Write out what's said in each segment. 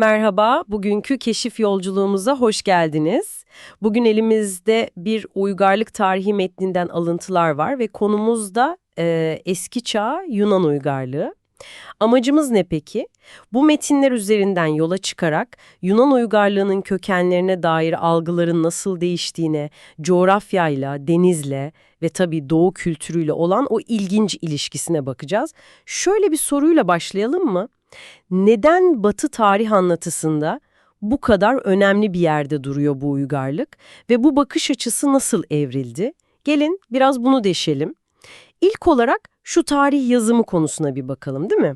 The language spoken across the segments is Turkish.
Merhaba, bugünkü keşif yolculuğumuza hoş geldiniz. Bugün elimizde bir uygarlık tarihi metninden alıntılar var ve konumuz da e, eski çağ Yunan uygarlığı. Amacımız ne peki? Bu metinler üzerinden yola çıkarak Yunan uygarlığının kökenlerine dair algıların nasıl değiştiğine, coğrafyayla, denizle ve tabii doğu kültürüyle olan o ilginç ilişkisine bakacağız. Şöyle bir soruyla başlayalım mı? Neden Batı tarih anlatısında bu kadar önemli bir yerde duruyor bu uygarlık ve bu bakış açısı nasıl evrildi? Gelin biraz bunu deşelim. İlk olarak şu tarih yazımı konusuna bir bakalım değil mi?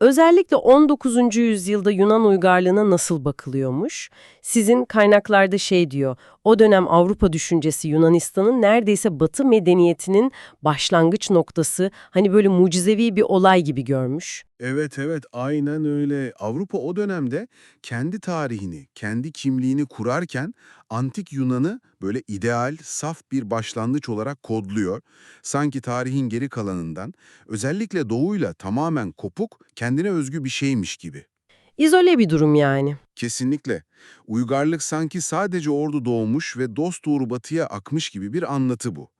Özellikle 19. yüzyılda Yunan uygarlığına nasıl bakılıyormuş? Sizin kaynaklarda şey diyor, o dönem Avrupa düşüncesi Yunanistan'ın neredeyse Batı medeniyetinin başlangıç noktası, hani böyle mucizevi bir olay gibi görmüş. Evet evet aynen öyle. Avrupa o dönemde kendi tarihini, kendi kimliğini kurarken antik Yunan'ı böyle ideal, saf bir başlangıç olarak kodluyor. Sanki tarihin geri kalanından, özellikle doğuyla tamamen kopuk, kendine özgü bir şeymiş gibi. İzole bir durum yani. Kesinlikle. Uygarlık sanki sadece ordu doğmuş ve dost doğru batıya akmış gibi bir anlatı bu.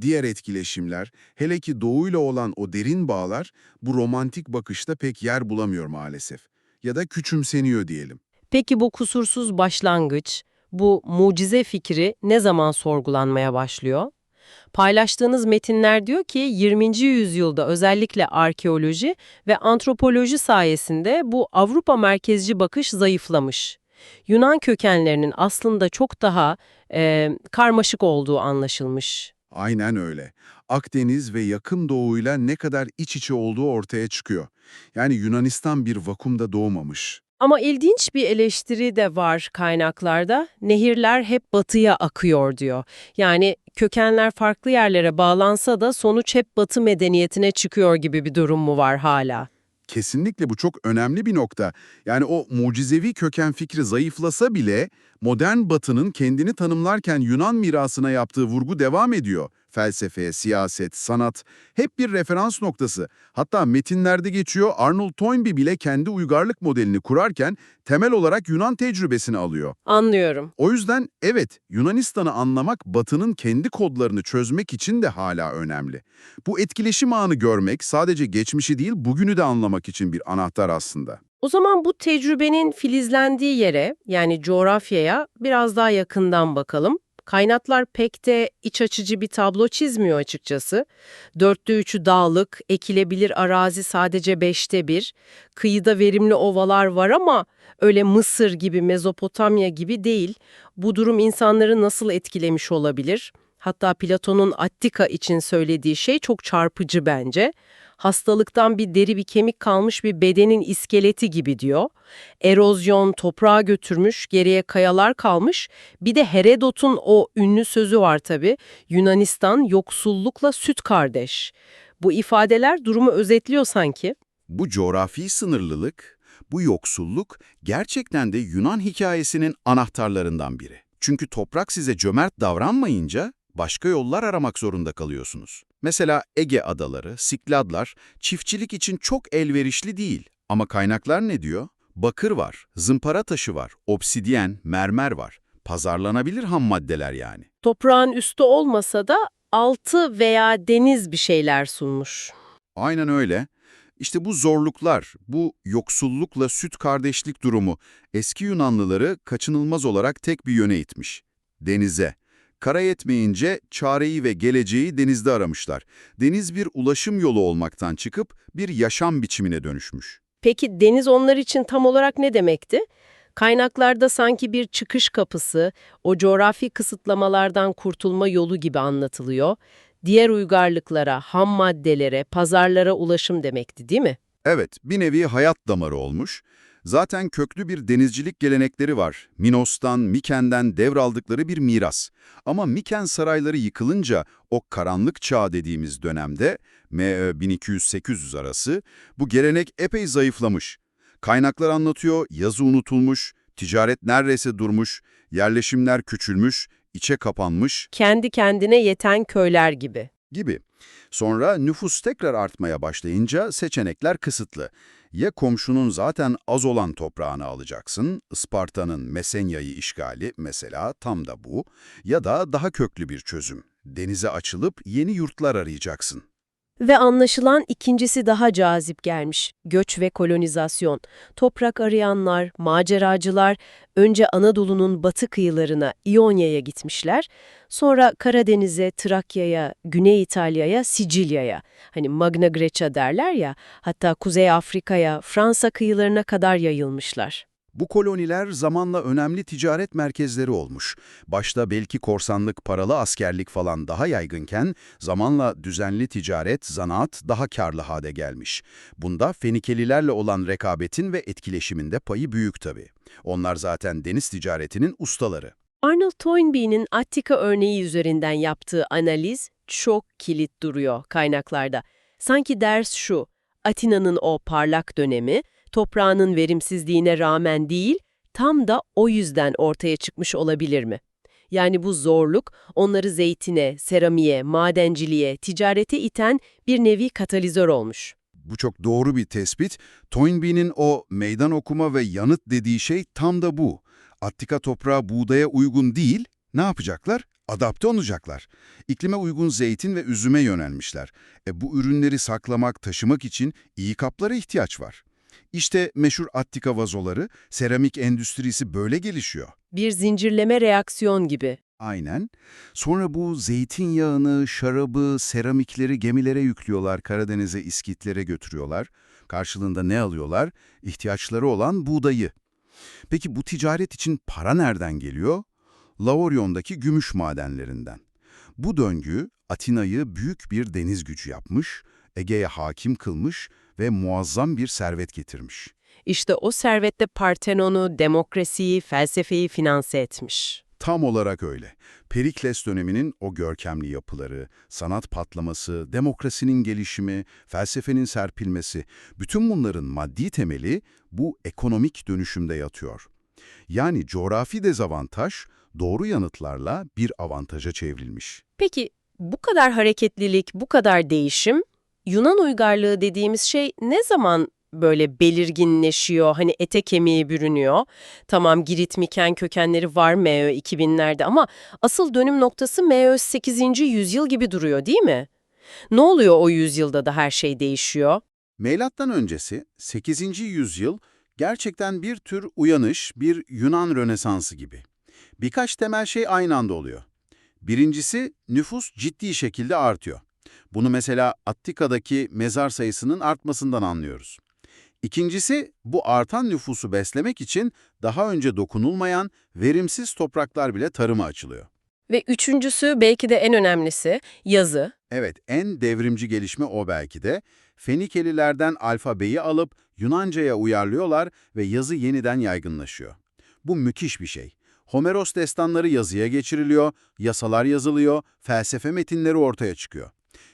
Diğer etkileşimler, hele ki doğuyla olan o derin bağlar bu romantik bakışta pek yer bulamıyor maalesef. Ya da küçümseniyor diyelim. Peki bu kusursuz başlangıç, bu mucize fikri ne zaman sorgulanmaya başlıyor? Paylaştığınız metinler diyor ki 20. yüzyılda özellikle arkeoloji ve antropoloji sayesinde bu Avrupa merkezci bakış zayıflamış. Yunan kökenlerinin aslında çok daha e, karmaşık olduğu anlaşılmış. Aynen öyle. Akdeniz ve yakın doğuyla ne kadar iç içe olduğu ortaya çıkıyor. Yani Yunanistan bir vakumda doğmamış. Ama ilginç bir eleştiri de var kaynaklarda. Nehirler hep batıya akıyor diyor. Yani kökenler farklı yerlere bağlansa da sonuç hep batı medeniyetine çıkıyor gibi bir durum mu var hala? Kesinlikle bu çok önemli bir nokta. Yani o mucizevi köken fikri zayıflasa bile modern batının kendini tanımlarken Yunan mirasına yaptığı vurgu devam ediyor. Felsefe, siyaset, sanat hep bir referans noktası. Hatta metinlerde geçiyor Arnold Toynbee bile kendi uygarlık modelini kurarken temel olarak Yunan tecrübesini alıyor. Anlıyorum. O yüzden evet Yunanistan'ı anlamak Batı'nın kendi kodlarını çözmek için de hala önemli. Bu etkileşim ağını görmek sadece geçmişi değil bugünü de anlamak için bir anahtar aslında. O zaman bu tecrübenin filizlendiği yere yani coğrafyaya biraz daha yakından bakalım. Kaynaklar pek de iç açıcı bir tablo çizmiyor açıkçası. Dörtte üçü dağlık, ekilebilir arazi sadece beşte bir. Kıyıda verimli ovalar var ama öyle Mısır gibi, Mezopotamya gibi değil. Bu durum insanları nasıl etkilemiş olabilir? Hatta Platon'un Attika için söylediği şey çok çarpıcı bence. Hastalıktan bir deri bir kemik kalmış bir bedenin iskeleti gibi diyor. Erozyon toprağa götürmüş, geriye kayalar kalmış. Bir de Herodot'un o ünlü sözü var tabii. Yunanistan yoksullukla süt kardeş. Bu ifadeler durumu özetliyor sanki. Bu coğrafi sınırlılık, bu yoksulluk gerçekten de Yunan hikayesinin anahtarlarından biri. Çünkü toprak size cömert davranmayınca başka yollar aramak zorunda kalıyorsunuz. Mesela Ege adaları, Sikladlar çiftçilik için çok elverişli değil. Ama kaynaklar ne diyor? Bakır var, zımpara taşı var, obsidyen, mermer var. Pazarlanabilir ham maddeler yani. Toprağın üstü olmasa da altı veya deniz bir şeyler sunmuş. Aynen öyle. İşte bu zorluklar, bu yoksullukla süt kardeşlik durumu eski Yunanlıları kaçınılmaz olarak tek bir yöne itmiş. Denize. Kara yetmeyince çareyi ve geleceği denizde aramışlar. Deniz bir ulaşım yolu olmaktan çıkıp bir yaşam biçimine dönüşmüş. Peki deniz onlar için tam olarak ne demekti? Kaynaklarda sanki bir çıkış kapısı, o coğrafi kısıtlamalardan kurtulma yolu gibi anlatılıyor. Diğer uygarlıklara, ham maddelere, pazarlara ulaşım demekti değil mi? Evet, bir nevi hayat damarı olmuş. Zaten köklü bir denizcilik gelenekleri var. Minos'tan, Miken'den devraldıkları bir miras. Ama Miken sarayları yıkılınca o karanlık çağ dediğimiz dönemde, MÖ 1200-800 arası, bu gelenek epey zayıflamış. Kaynaklar anlatıyor, yazı unutulmuş, ticaret neredeyse durmuş, yerleşimler küçülmüş, içe kapanmış Kendi kendine yeten köyler gibi. gibi. Sonra nüfus tekrar artmaya başlayınca seçenekler kısıtlı. Ya komşunun zaten az olan toprağını alacaksın, Isparta'nın Mesenya'yı işgali mesela tam da bu, ya da daha köklü bir çözüm. Denize açılıp yeni yurtlar arayacaksın. Ve anlaşılan ikincisi daha cazip gelmiş. Göç ve kolonizasyon. Toprak arayanlar, maceracılar önce Anadolu'nun batı kıyılarına, İonya'ya gitmişler. Sonra Karadeniz'e, Trakya'ya, Güney İtalya'ya, Sicilya'ya. Hani Magna Grecia derler ya, hatta Kuzey Afrika'ya, Fransa kıyılarına kadar yayılmışlar. Bu koloniler zamanla önemli ticaret merkezleri olmuş. Başta belki korsanlık, paralı askerlik falan daha yaygınken zamanla düzenli ticaret, zanaat daha karlı hale gelmiş. Bunda Fenikelilerle olan rekabetin ve etkileşiminde payı büyük tabii. Onlar zaten deniz ticaretinin ustaları. Arnold Toynbee'nin Attika örneği üzerinden yaptığı analiz çok kilit duruyor kaynaklarda. Sanki ders şu, Atina'nın o parlak dönemi, toprağının verimsizliğine rağmen değil, tam da o yüzden ortaya çıkmış olabilir mi? Yani bu zorluk onları zeytine, seramiğe, madenciliğe, ticarete iten bir nevi katalizör olmuş. Bu çok doğru bir tespit. Toynbee'nin o meydan okuma ve yanıt dediği şey tam da bu. Attika toprağı buğdaya uygun değil, ne yapacaklar? Adapte olacaklar. İklime uygun zeytin ve üzüme yönelmişler. E bu ürünleri saklamak, taşımak için iyi kaplara ihtiyaç var. İşte meşhur Attika vazoları, seramik endüstrisi böyle gelişiyor. Bir zincirleme reaksiyon gibi. Aynen. Sonra bu zeytinyağını, şarabı, seramikleri gemilere yüklüyorlar, Karadeniz'e, İskitlere götürüyorlar. Karşılığında ne alıyorlar? İhtiyaçları olan buğdayı. Peki bu ticaret için para nereden geliyor? Laurion'daki gümüş madenlerinden. Bu döngü Atina'yı büyük bir deniz gücü yapmış, Ege'ye hakim kılmış ve muazzam bir servet getirmiş. İşte o servette Partenon'u, demokrasiyi, felsefeyi finanse etmiş. Tam olarak öyle. Perikles döneminin o görkemli yapıları, sanat patlaması, demokrasinin gelişimi, felsefenin serpilmesi, bütün bunların maddi temeli bu ekonomik dönüşümde yatıyor. Yani coğrafi dezavantaj doğru yanıtlarla bir avantaja çevrilmiş. Peki bu kadar hareketlilik, bu kadar değişim, Yunan uygarlığı dediğimiz şey ne zaman böyle belirginleşiyor, hani ete kemiğe bürünüyor? Tamam Girit Miken kökenleri var MÖ 2000'lerde ama asıl dönüm noktası MÖ 8. yüzyıl gibi duruyor değil mi? Ne oluyor o yüzyılda da her şey değişiyor? Milattan öncesi 8. yüzyıl gerçekten bir tür uyanış, bir Yunan Rönesansı gibi. Birkaç temel şey aynı anda oluyor. Birincisi nüfus ciddi şekilde artıyor. Bunu mesela Attika'daki mezar sayısının artmasından anlıyoruz. İkincisi bu artan nüfusu beslemek için daha önce dokunulmayan verimsiz topraklar bile tarıma açılıyor. Ve üçüncüsü belki de en önemlisi yazı. Evet, en devrimci gelişme o belki de. Fenikelilerden alfabeyi alıp Yunanca'ya uyarlıyorlar ve yazı yeniden yaygınlaşıyor. Bu müthiş bir şey. Homeros destanları yazıya geçiriliyor, yasalar yazılıyor, felsefe metinleri ortaya çıkıyor.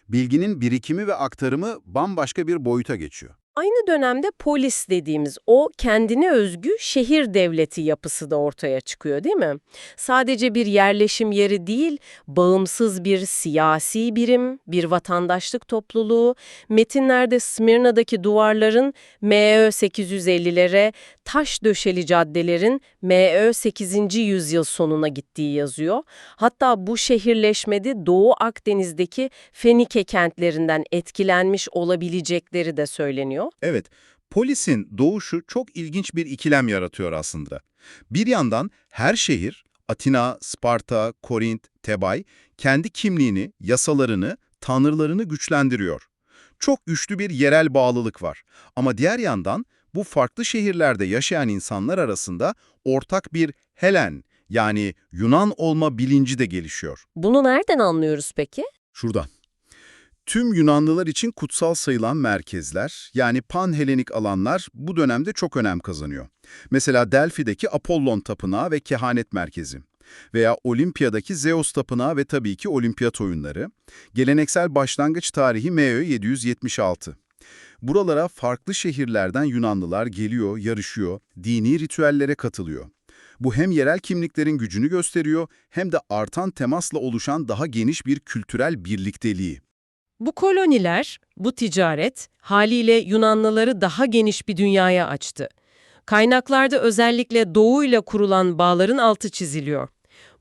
Bilginin birikimi ve aktarımı bambaşka bir boyuta geçiyor. Aynı dönemde polis dediğimiz o kendine özgü şehir devleti yapısı da ortaya çıkıyor değil mi? Sadece bir yerleşim yeri değil, bağımsız bir siyasi birim, bir vatandaşlık topluluğu. Metinlerde Smirna'daki duvarların MÖ 850'lere, taş döşeli caddelerin MÖ 8. yüzyıl sonuna gittiği yazıyor. Hatta bu şehirleşmede Doğu Akdeniz'deki Fenike kentlerinden etkilenmiş olabilecekleri de söyleniyor. Evet, polisin doğuşu çok ilginç bir ikilem yaratıyor aslında. Bir yandan her şehir, Atina, Sparta, Korint, Tebay, kendi kimliğini, yasalarını, tanrılarını güçlendiriyor. Çok güçlü bir yerel bağlılık var. Ama diğer yandan bu farklı şehirlerde yaşayan insanlar arasında ortak bir Helen, yani Yunan olma bilinci de gelişiyor. Bunu nereden anlıyoruz peki? Şuradan. Tüm Yunanlılar için kutsal sayılan merkezler, yani Panhelenik alanlar bu dönemde çok önem kazanıyor. Mesela Delphi'deki Apollon Tapınağı ve Kehanet Merkezi veya Olimpiya'daki Zeus Tapınağı ve tabii ki Olimpiyat oyunları. Geleneksel başlangıç tarihi MÖ 776. Buralara farklı şehirlerden Yunanlılar geliyor, yarışıyor, dini ritüellere katılıyor. Bu hem yerel kimliklerin gücünü gösteriyor hem de artan temasla oluşan daha geniş bir kültürel birlikteliği. Bu koloniler, bu ticaret haliyle Yunanlıları daha geniş bir dünyaya açtı. Kaynaklarda özellikle Doğu ile kurulan bağların altı çiziliyor.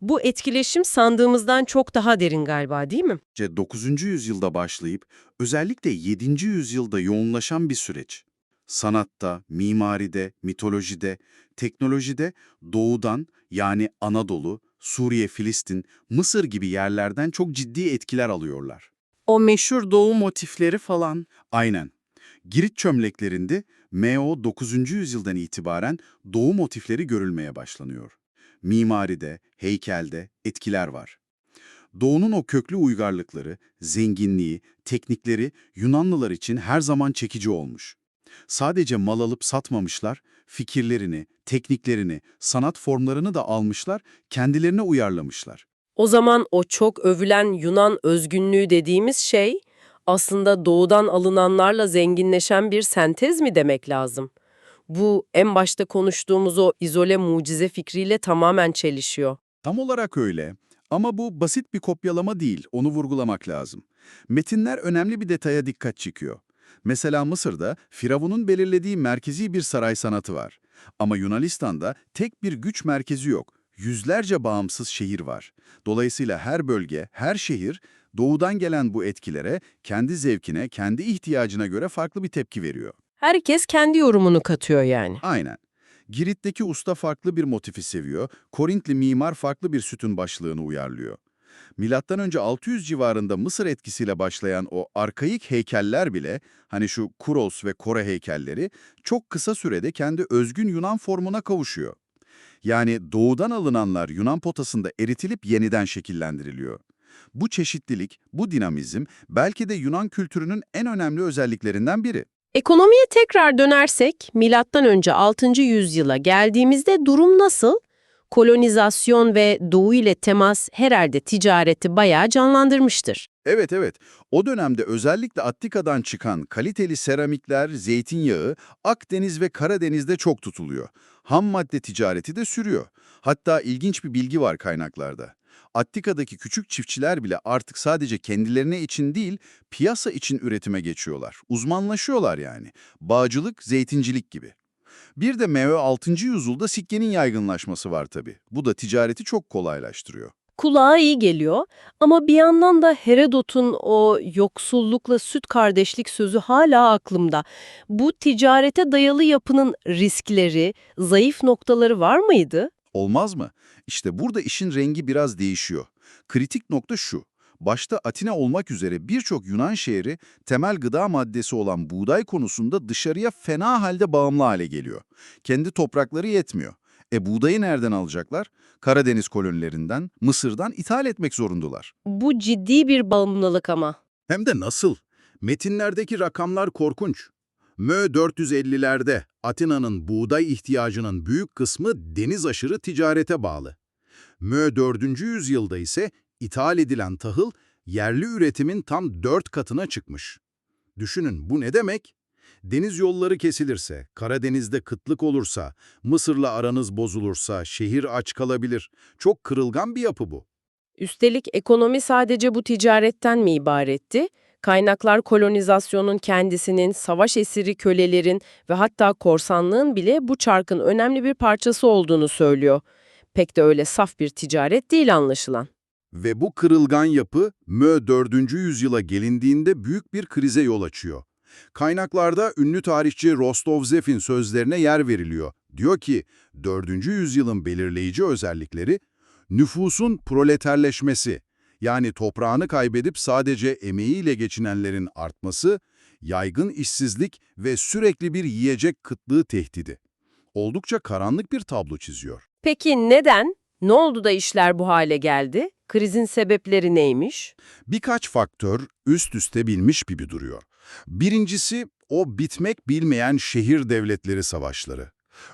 Bu etkileşim sandığımızdan çok daha derin galiba değil mi? 9. yüzyılda başlayıp özellikle 7. yüzyılda yoğunlaşan bir süreç. Sanatta, mimaride, mitolojide, teknolojide doğudan yani Anadolu, Suriye, Filistin, Mısır gibi yerlerden çok ciddi etkiler alıyorlar. O meşhur doğu motifleri falan. Aynen. Girit çömleklerinde M.O. 9. yüzyıldan itibaren doğu motifleri görülmeye başlanıyor. Mimaride, heykelde etkiler var. Doğu'nun o köklü uygarlıkları, zenginliği, teknikleri Yunanlılar için her zaman çekici olmuş. Sadece mal alıp satmamışlar, fikirlerini, tekniklerini, sanat formlarını da almışlar, kendilerine uyarlamışlar. O zaman o çok övülen Yunan özgünlüğü dediğimiz şey aslında doğudan alınanlarla zenginleşen bir sentez mi demek lazım? Bu en başta konuştuğumuz o izole mucize fikriyle tamamen çelişiyor. Tam olarak öyle ama bu basit bir kopyalama değil, onu vurgulamak lazım. Metinler önemli bir detaya dikkat çekiyor. Mesela Mısır'da Firavun'un belirlediği merkezi bir saray sanatı var. Ama Yunanistan'da tek bir güç merkezi yok. Yüzlerce bağımsız şehir var. Dolayısıyla her bölge, her şehir doğudan gelen bu etkilere kendi zevkine, kendi ihtiyacına göre farklı bir tepki veriyor. Herkes kendi yorumunu katıyor yani. Aynen. Girit'teki usta farklı bir motifi seviyor, Korintli mimar farklı bir sütun başlığını uyarlıyor. Milattan önce 600 civarında Mısır etkisiyle başlayan o arkaik heykeller bile, hani şu Kuros ve Kore heykelleri, çok kısa sürede kendi özgün Yunan formuna kavuşuyor. Yani doğudan alınanlar Yunan potasında eritilip yeniden şekillendiriliyor. Bu çeşitlilik, bu dinamizm belki de Yunan kültürünün en önemli özelliklerinden biri. Ekonomiye tekrar dönersek, milattan önce 6. yüzyıla geldiğimizde durum nasıl? Kolonizasyon ve doğu ile temas herhalde ticareti bayağı canlandırmıştır. Evet evet. O dönemde özellikle Attika'dan çıkan kaliteli seramikler, zeytinyağı Akdeniz ve Karadeniz'de çok tutuluyor. Ham madde ticareti de sürüyor. Hatta ilginç bir bilgi var kaynaklarda. Attika'daki küçük çiftçiler bile artık sadece kendilerine için değil, piyasa için üretime geçiyorlar. Uzmanlaşıyorlar yani. Bağcılık, zeytincilik gibi. Bir de MV 6. yüzyılda sikkenin yaygınlaşması var tabii. Bu da ticareti çok kolaylaştırıyor. Kulağa iyi geliyor ama bir yandan da Herodot'un o yoksullukla süt kardeşlik sözü hala aklımda. Bu ticarete dayalı yapının riskleri, zayıf noktaları var mıydı? Olmaz mı? İşte burada işin rengi biraz değişiyor. Kritik nokta şu. Başta Atina olmak üzere birçok Yunan şehri temel gıda maddesi olan buğday konusunda dışarıya fena halde bağımlı hale geliyor. Kendi toprakları yetmiyor. E buğdayı nereden alacaklar? Karadeniz kolonilerinden, Mısır'dan ithal etmek zorundalar. Bu ciddi bir bağımlılık ama. Hem de nasıl? Metinlerdeki rakamlar korkunç. Mö 450'lerde Atina'nın buğday ihtiyacının büyük kısmı deniz aşırı ticarete bağlı. Mö 4. yüzyılda ise ithal edilen tahıl yerli üretimin tam 4 katına çıkmış. Düşünün bu ne demek? Deniz yolları kesilirse, Karadeniz'de kıtlık olursa, Mısır'la aranız bozulursa şehir aç kalabilir. Çok kırılgan bir yapı bu. Üstelik ekonomi sadece bu ticaretten mi ibaretti? Kaynaklar kolonizasyonun kendisinin, savaş esiri kölelerin ve hatta korsanlığın bile bu çarkın önemli bir parçası olduğunu söylüyor. Pek de öyle saf bir ticaret değil anlaşılan. Ve bu kırılgan yapı Mö 4. yüzyıla gelindiğinde büyük bir krize yol açıyor. Kaynaklarda ünlü tarihçi Rostov Zef'in sözlerine yer veriliyor. Diyor ki, 4. yüzyılın belirleyici özellikleri, nüfusun proleterleşmesi, yani toprağını kaybedip sadece emeğiyle geçinenlerin artması, yaygın işsizlik ve sürekli bir yiyecek kıtlığı tehdidi. Oldukça karanlık bir tablo çiziyor. Peki neden? Ne oldu da işler bu hale geldi? Krizin sebepleri neymiş? Birkaç faktör üst üste binmiş gibi duruyor. Birincisi o bitmek bilmeyen şehir devletleri savaşları.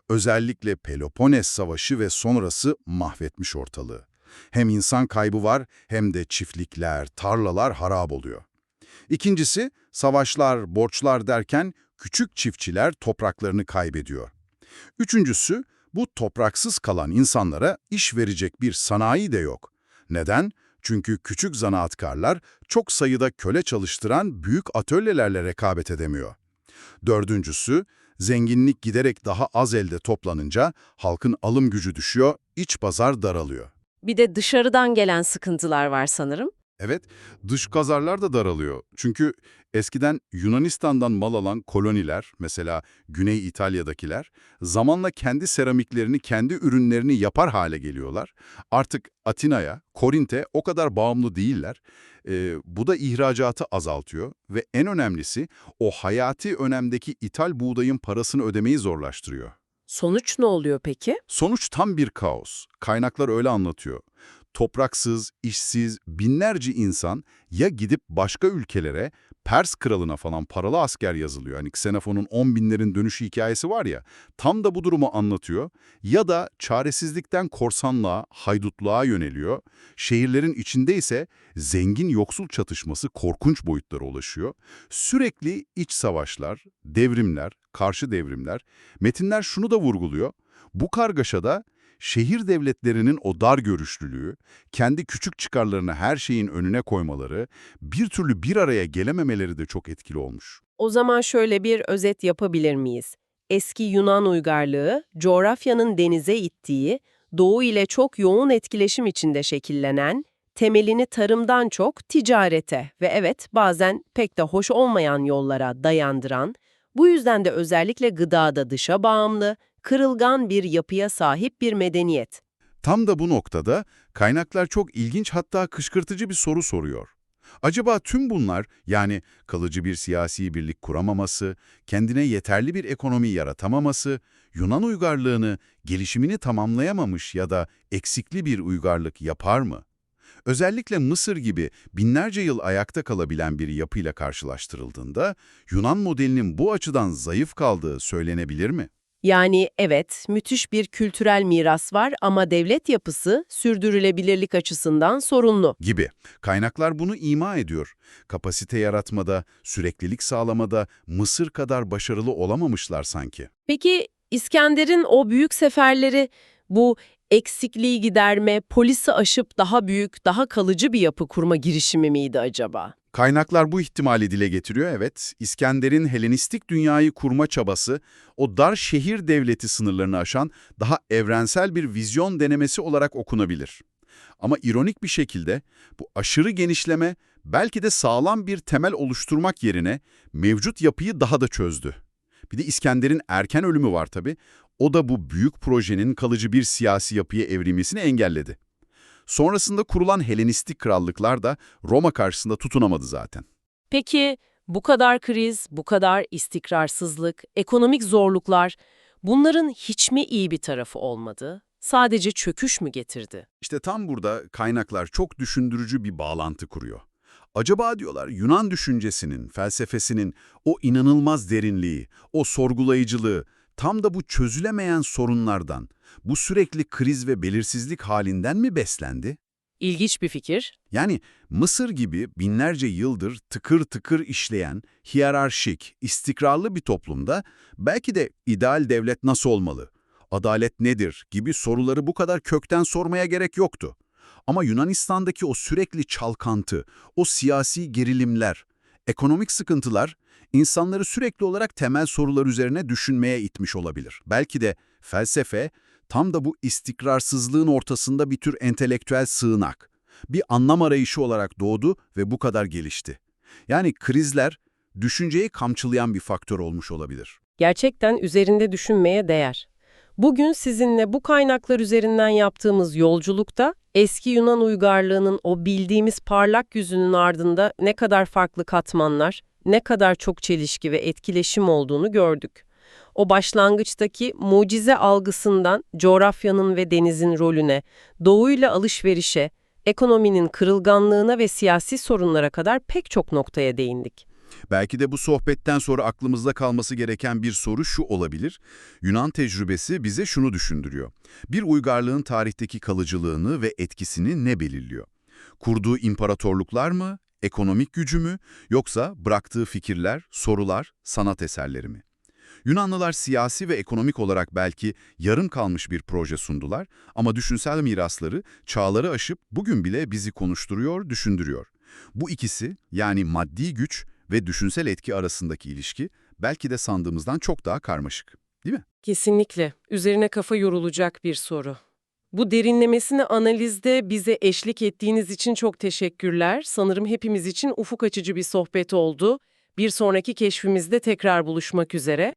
Özellikle Peloponnes Savaşı ve sonrası mahvetmiş ortalığı. Hem insan kaybı var hem de çiftlikler, tarlalar harap oluyor. İkincisi savaşlar, borçlar derken küçük çiftçiler topraklarını kaybediyor. Üçüncüsü bu topraksız kalan insanlara iş verecek bir sanayi de yok. Neden? Çünkü küçük zanaatkarlar çok sayıda köle çalıştıran büyük atölyelerle rekabet edemiyor. Dördüncüsü, zenginlik giderek daha az elde toplanınca halkın alım gücü düşüyor, iç pazar daralıyor. Bir de dışarıdan gelen sıkıntılar var sanırım. Evet, dış pazarlar da daralıyor. Çünkü eskiden Yunanistan'dan mal alan koloniler, mesela Güney İtalya'dakiler, zamanla kendi seramiklerini, kendi ürünlerini yapar hale geliyorlar. Artık Atina'ya, Korint'e o kadar bağımlı değiller. Ee, bu da ihracatı azaltıyor ve en önemlisi o hayati önemdeki ithal buğdayın parasını ödemeyi zorlaştırıyor. Sonuç ne oluyor peki? Sonuç tam bir kaos. Kaynaklar öyle anlatıyor. Topraksız, işsiz, binlerce insan ya gidip başka ülkelere, Pers kralına falan paralı asker yazılıyor. Hani Xenofon'un 10 binlerin dönüşü hikayesi var ya, tam da bu durumu anlatıyor. Ya da çaresizlikten korsanlığa, haydutluğa yöneliyor. Şehirlerin içinde ise zengin yoksul çatışması korkunç boyutlara ulaşıyor. Sürekli iç savaşlar, devrimler, karşı devrimler. Metinler şunu da vurguluyor. Bu kargaşada şehir devletlerinin o dar görüşlülüğü, kendi küçük çıkarlarını her şeyin önüne koymaları, bir türlü bir araya gelememeleri de çok etkili olmuş. O zaman şöyle bir özet yapabilir miyiz? Eski Yunan uygarlığı, coğrafyanın denize ittiği, doğu ile çok yoğun etkileşim içinde şekillenen, temelini tarımdan çok ticarete ve evet bazen pek de hoş olmayan yollara dayandıran, bu yüzden de özellikle gıdada dışa bağımlı, kırılgan bir yapıya sahip bir medeniyet. Tam da bu noktada kaynaklar çok ilginç hatta kışkırtıcı bir soru soruyor. Acaba tüm bunlar yani kalıcı bir siyasi birlik kuramaması, kendine yeterli bir ekonomi yaratamaması, Yunan uygarlığını, gelişimini tamamlayamamış ya da eksikli bir uygarlık yapar mı? Özellikle Mısır gibi binlerce yıl ayakta kalabilen bir yapıyla karşılaştırıldığında Yunan modelinin bu açıdan zayıf kaldığı söylenebilir mi? Yani evet, müthiş bir kültürel miras var ama devlet yapısı sürdürülebilirlik açısından sorunlu. gibi. Kaynaklar bunu ima ediyor. Kapasite yaratmada, süreklilik sağlamada Mısır kadar başarılı olamamışlar sanki. Peki İskender'in o büyük seferleri bu eksikliği giderme, polisi aşıp daha büyük, daha kalıcı bir yapı kurma girişimi miydi acaba? Kaynaklar bu ihtimali dile getiriyor evet. İskender'in Helenistik dünyayı kurma çabası, o dar şehir devleti sınırlarını aşan daha evrensel bir vizyon denemesi olarak okunabilir. Ama ironik bir şekilde bu aşırı genişleme belki de sağlam bir temel oluşturmak yerine mevcut yapıyı daha da çözdü. Bir de İskender'in erken ölümü var tabii. O da bu büyük projenin kalıcı bir siyasi yapıya evrilmesini engelledi. Sonrasında kurulan Helenistik krallıklar da Roma karşısında tutunamadı zaten. Peki bu kadar kriz, bu kadar istikrarsızlık, ekonomik zorluklar bunların hiç mi iyi bir tarafı olmadı? Sadece çöküş mü getirdi? İşte tam burada kaynaklar çok düşündürücü bir bağlantı kuruyor. Acaba diyorlar Yunan düşüncesinin, felsefesinin o inanılmaz derinliği, o sorgulayıcılığı tam da bu çözülemeyen sorunlardan, bu sürekli kriz ve belirsizlik halinden mi beslendi? İlginç bir fikir. Yani Mısır gibi binlerce yıldır tıkır tıkır işleyen, hiyerarşik, istikrarlı bir toplumda belki de ideal devlet nasıl olmalı, adalet nedir gibi soruları bu kadar kökten sormaya gerek yoktu. Ama Yunanistan'daki o sürekli çalkantı, o siyasi gerilimler, ekonomik sıkıntılar insanları sürekli olarak temel sorular üzerine düşünmeye itmiş olabilir. Belki de felsefe tam da bu istikrarsızlığın ortasında bir tür entelektüel sığınak, bir anlam arayışı olarak doğdu ve bu kadar gelişti. Yani krizler düşünceyi kamçılayan bir faktör olmuş olabilir. Gerçekten üzerinde düşünmeye değer. Bugün sizinle bu kaynaklar üzerinden yaptığımız yolculukta eski Yunan uygarlığının o bildiğimiz parlak yüzünün ardında ne kadar farklı katmanlar, ne kadar çok çelişki ve etkileşim olduğunu gördük. O başlangıçtaki mucize algısından coğrafyanın ve denizin rolüne, doğuyla alışverişe, ekonominin kırılganlığına ve siyasi sorunlara kadar pek çok noktaya değindik. Belki de bu sohbetten sonra aklımızda kalması gereken bir soru şu olabilir. Yunan tecrübesi bize şunu düşündürüyor. Bir uygarlığın tarihteki kalıcılığını ve etkisini ne belirliyor? Kurduğu imparatorluklar mı, ekonomik gücü mü, yoksa bıraktığı fikirler, sorular, sanat eserleri mi? Yunanlılar siyasi ve ekonomik olarak belki yarım kalmış bir proje sundular ama düşünsel mirasları çağları aşıp bugün bile bizi konuşturuyor, düşündürüyor. Bu ikisi yani maddi güç ve düşünsel etki arasındaki ilişki belki de sandığımızdan çok daha karmaşık. Değil mi? Kesinlikle. Üzerine kafa yorulacak bir soru. Bu derinlemesine analizde bize eşlik ettiğiniz için çok teşekkürler. Sanırım hepimiz için ufuk açıcı bir sohbet oldu. Bir sonraki keşfimizde tekrar buluşmak üzere.